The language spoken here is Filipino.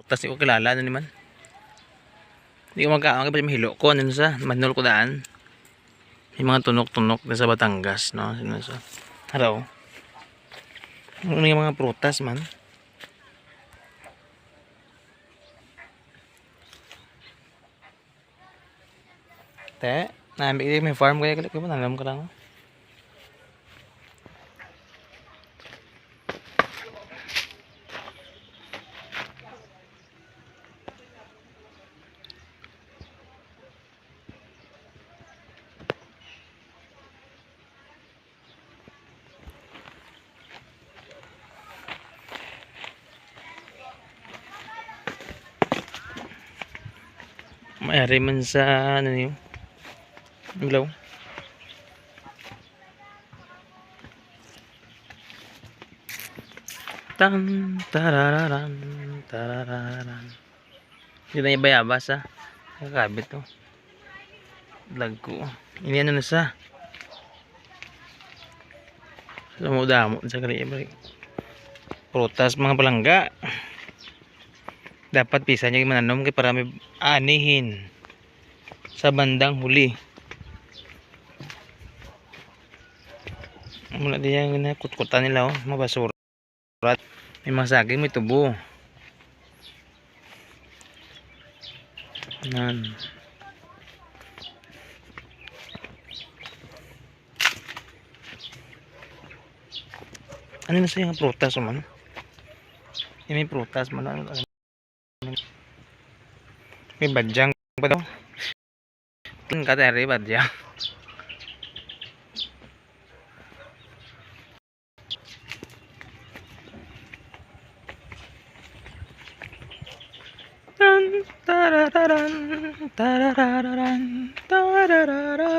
Prutas di ko kilala ano naman. Hindi ko magkaang kapag mahilo ko ano sa manol ko daan. May mga tunok-tunok na sa Batangas, no? Sino sa? Hello. Ano yung mga prutas man? Te, naambil may farm kaya kaya mo alam ka lang. Mayari man sa ano yun. Ilaw. Tan tarararan tarararan. Yun na yung bayabas ha. Nakakabit to. Lag ko. Ini ano na sa. Damo-damo sa kalibre. Prutas mga palangga. Dapat pisa niya mananom kay para may anihin sa bandang huli. Mula diyan na kutkutan nila oh, mabasura. May mga saging, may tubo. Nan. Ano na sa yung prutas oh, man? May prutas man. Ano, ano, may badyang pa daw. King kateri badyang. Tan tarararan tarararan tarararararan